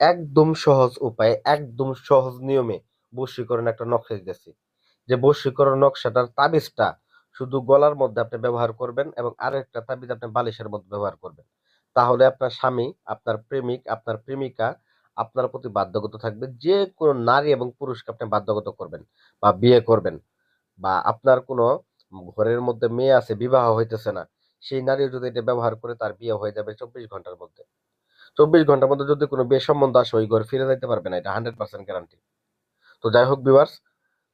একদম সহজ উপায়ে, একদম সহজ নিয়মে বশীকরণ একটা নকশা দিতেছি। যে বশীকরণ নকশাটার তাবিজটা শুধু গলার মধ্যে আপনি ব্যবহার করবেন এবং আরেকটা তাবিজ আপনি বালিশের মধ্যে ব্যবহার করবেন। তাহলে আপনার স্বামী, আপনার প্রেমিক, আপনার প্রেমিকা আপনার প্রতি বাধ্যগত থাকবে। যে কোনো নারী এবং পুরুষকে আপনি বাধ্যগত করবেন বা বিয়ে করবেন বা আপনার কোনো ঘরের মধ্যে মেয়ে আছে, বিবাহ হইতেছে না, সেই নারী যদি এটা ব্যবহার করে তার বিয়ে হয়ে যাবে চব্বিশ ঘণ্টার মধ্যে। চব্বিশ ঘণ্টার মধ্যে যদি কোনো বিয়ে সম্বন্ধ আসে, ওই ঘর ফিরে যাইতে পারবে না, এটা হান্ড্রেড পার্সেন্ট গ্যারান্টি তো যাই হোক ভিউয়ার্স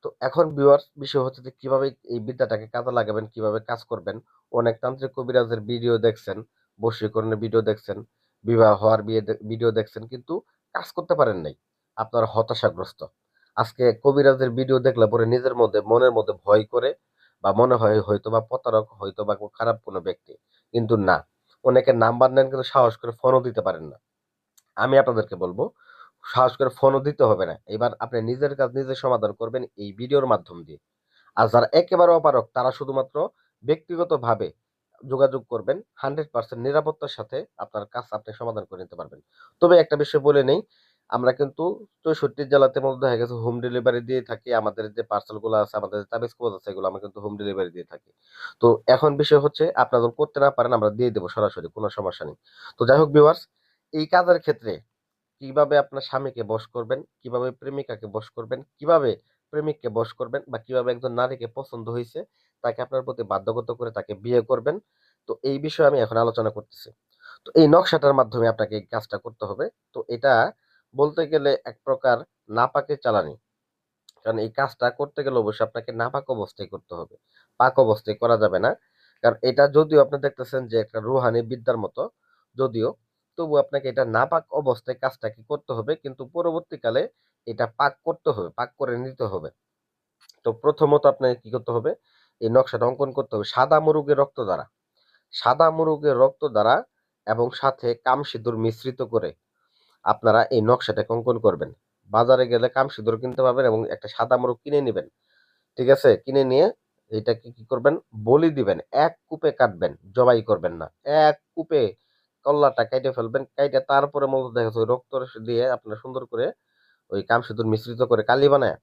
তো এখন ভিউয়ার্স বিষয় হচ্ছে যে কীভাবে এই বিদ্যাটাকে কাজে লাগাবেন, কীভাবে কাজ করবেন, অনেক তান্ত্রিক কবিরাজের ভিডিও দেখছেন, বশীকরণের ভিডিও দেখছেন, বিবাহ হওয়ার বিয়ে ভিডিও দেখছেন, কিন্তু কাজ করতে পারেন নাই। আপনার হতাশাগ্রস্ত। আজকে কবিরাজের ভিডিও দেখলে পরে নিজের মধ্যে, মনের মধ্যে ভয় করে, বা মনে হয় হয়তো বা প্রতারক হয়তো বা খারাপ কোনো ব্যক্তি, কিন্তু না। অনেকের নাম্বার নেন কিন্তু সাহস করে ফোনও দিতে পারেন না। আমি আপনাদেরকে বলব, সাহস করে ফোনও দিতে হবে না। এবার আপনি নিজের কাজ নিজে সমাধান করবেন এই ভিডিওর মাধ্যম দিয়ে। আর যারা একেবারে অপারক তারা শুধুমাত্র ব্যক্তিগতভাবে যোগাযোগ করবেন হান্ড্রেড পার্সেন্ট নিরাপত্তার সাথে আপনার কাজ আপনি সমাধান করে নিতে পারবেন। তবে একটা বিষয় বলে নেই আমরা কিন্তু চৌষট্টি জেলাতে মধ্যে হয়ে গেছে হোম ডেলিভারি দিয়ে থাকি। আমাদের যে পার্সেলগুলো আছে, আমাদের তাবিজ কবজ আছে, এগুলো আমরা কিন্তু হোম ডেলিভারি দিয়ে থাকি। তো এখন বিষয় হচ্ছে, আপনারা করতে না পারেন, আমরা দিয়ে দেবো সরাসরি, কোনো সমস্যা নেই। তো যাই হোক ভিউয়ার্স এই কাজের ক্ষেত্রে কীভাবে আপনার স্বামীকে বশ করবেন, কীভাবে প্রেমিকাকে বশ করবেন, কীভাবে প্রেমিককে বশ করবেন বা কীভাবে একজন নারীকে পছন্দ হয়েছে, তাকে আপনার প্রতি বাধ্যগত করে তাকে বিয়ে করবেন, তো এই বিষয়ে আমি এখন আলোচনা করতেছি। তো এই নকশাটার মাধ্যমে আপনাকে এই কাজটা করতে হবে। তো এটা বলতে গেলে এক প্রকার নাপাকে চালানি। কারণ এই কাজটা করতে গেলে অবশ্যই আপনাকে নাপাক অবস্থায় করতে হবে। পাক অবস্থায় করা যাবে না। কারণ এটা যদিও আপনি দেখতেছেন যে একটা রুহানি বিদ্যার মতো, যদিও তবু আপনাকে এটা নাপাক অবস্থায় কাজটাকে করতে হবে। কিন্তু পরবর্তীকালে এটা পাক করতে হবে, পাক করে নিতে হবে। তো প্রথমত আপনাকে কি করতে হবে? এই নকশাটা অঙ্কন করতে হবে। সাদা মুরুগের রক্ত দ্বারা। সাদা মুরুগের রক্ত দ্বারা এবং সাথে কাম সিঁদুর মিশ্রিত করে আপনারা এই নকশাটাকে অঙ্কন করবেন। বাজারে গেলে কাম সিঁদুর কিনতে পারবেন এবং একটা সাদা মুরুগ কিনে নেবেন। ঠিক আছে? কিনে নিয়ে এটাকে কি করবেন? বলি দিবেন, এক কূপে কাটবেন, জবাই করবেন না। এক কূপে কল্লাটা কেটে ফেলবেন, কেটে তারপরে মূলত দেখা যাচ্ছে রক্ত দিয়ে আপনারা সুন্দর করে ওই কাম সিঁদুর মিশ্রিত করে কালি বানায়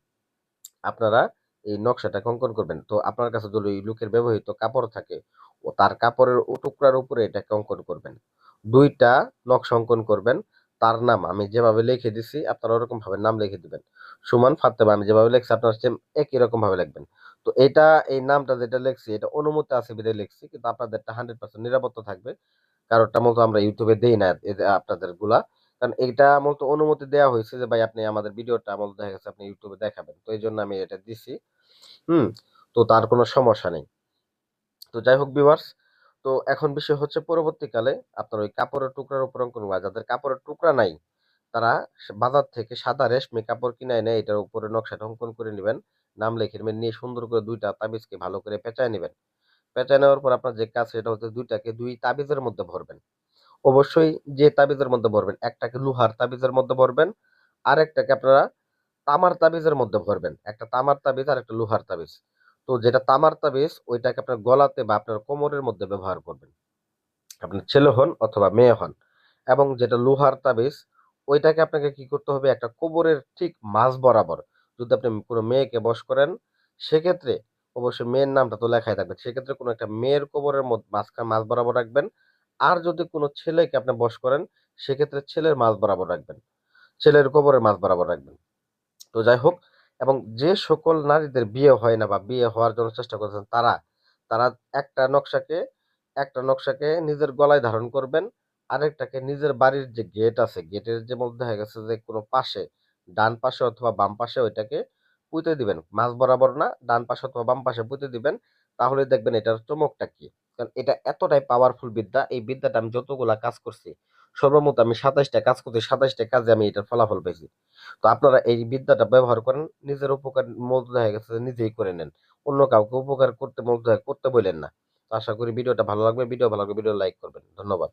আপনারা এই নকশাটা অঙ্কন করবেন। তো আপনার কাছে যদি ওই লোকের ব্যবহৃত কাপড় থাকে, ও তার কাপড়ের ও টুকরার উপরে এটাকে অঙ্কন করবেন। দুইটা নকশা অঙ্কন করবেন। তার নাম আমি যেভাবে লিখে দিছি, আপনারা ওরকম ভাবে নাম লিখে দিবেন। সুমান ফাতেমা, আমি যেভাবে লিখছি, আপনারা সেম একই রকম ভাবে লিখবেন। তো এটা, এই নামটা যেটা লিখছি, এটা অনুমতি আছে বিধে লিখছি, কিন্তু আপনাদেরটা হান্ড্রেড পার্সেন্ট নিরাপত্তা থাকবে। কারোরটা মতো আমরা ইউটিউবে দেই না আপনাদেরগুলা কারণ এটা মূলত অনুমতি দেওয়া হয়েছে যে, ভাই, আপনি আমাদের ভিডিওটা মূলত দেখা গেছে, আপনি ইউটিউবে দেখাবেন। তো এই জন্য আমি এটা দিছি। হুম, তো তার কোনো সমস্যা নেই। তো যাই হোক ভিউয়ার্স তো এখন বিষয় হচ্ছে পরবর্তীকালে আপনার ওই কাপড়ের টুকরার উপর অঙ্কন করা যাদের কাপড়ের টুকরা নাই, তারা বাজার থেকে সাদা রেশমি কাপড় কিনে এনে এটার উপরে নকশাটা অঙ্কন করে নেবেন। নাম লিখে নেবেন, নিয়ে সুন্দর করে দুইটা তাবিজকে ভালো করে পেঁচায় নেবেন। পেঁচায় নেওয়ার পর আপনার যে কাজ সেটা হচ্ছে দুইটাকে দুই তাবিজের মধ্যে ভরবেন। অবশ্যই যে তাবিজের মধ্যে ভরবেন, একটাকে লোহার তাবিজের মধ্যে ভরবেন আর একটাকে আপনারা তামার তাবিজের মধ্যে ভরবেন। একটা তামার তাবিজ আর একটা লোহার তাবিজ। তো যেটা তামার তাবিজ ওইটাকে আপনার গলাতে বা আপনার কোমরের মধ্যে ব্যবহার করবেন। আপনার ছেলে হন অথবা মেয়ে হন এবং যেটা লোহার তাবিজ ওইটাকে আপনাকে কি করতে হবে? একটা কোমরের ঠিক মাঝ বরাবর যদি আপনি কোনো মেয়েকে বস করেন, সেক্ষেত্রে অবশ্যই মেয়ের নামটা তো লেখাই থাকবে। সেক্ষেত্রে কোনো একটা মেয়ের কোমরের মাঝখানে মাঝ বরাবর রাখবেন। আর যদি কোনো ছেলেকে আপনি বস করেন, সেক্ষেত্রে ছেলের মাঝ বরাবর রাখবেন। ছেলের কোমরের মাঝ বরাবর রাখবেন। তো যাই হোক এবং যে সকল নারীদের বিয়ে হয় না বা বিয়ে হওয়ার জন্য চেষ্টা করছেন তারা তারা একটা নকশাকে একটা নকশাকে নিজের গলায় ধারণ করবেন, আরেকটাকে নিজের বাড়ির যে গেট আছে গেটের যে মধ্যে হয়ে গেছে যে কোনো পাশে, ডান পাশে অথবা বাম পাশে ওইটাকে পুঁতে দিবেন। মাঝ বরাবর না, ডান পাশে অথবা বাম পাশে পুঁতে দিবেন, তাহলে দেখবেন এটার চমকটা কি? কারণ এটা এতটাই পাওয়ারফুল বিদ্যা, এই বিদ্যাটা আমি যতগুলা কাজ করছি সর্বমোট আমি সাতাইশটা কাজ করতে সাতাইশটা কাজে আমি এটার ফলাফল পেয়েছি। তো আপনারা এই বিদ্যাটা ব্যবহার করেন, নিজের উপকার মজুদ হয়ে গেছে, নিজেই করে নেন। অন্য কাউকে উপকার করতে মজুদ করতে বলেন না। আশা করি ভিডিওটা ভালো লাগবে, ভিডিও ভালো লাগবে ভিডিও লাইক করবেন। ধন্যবাদ।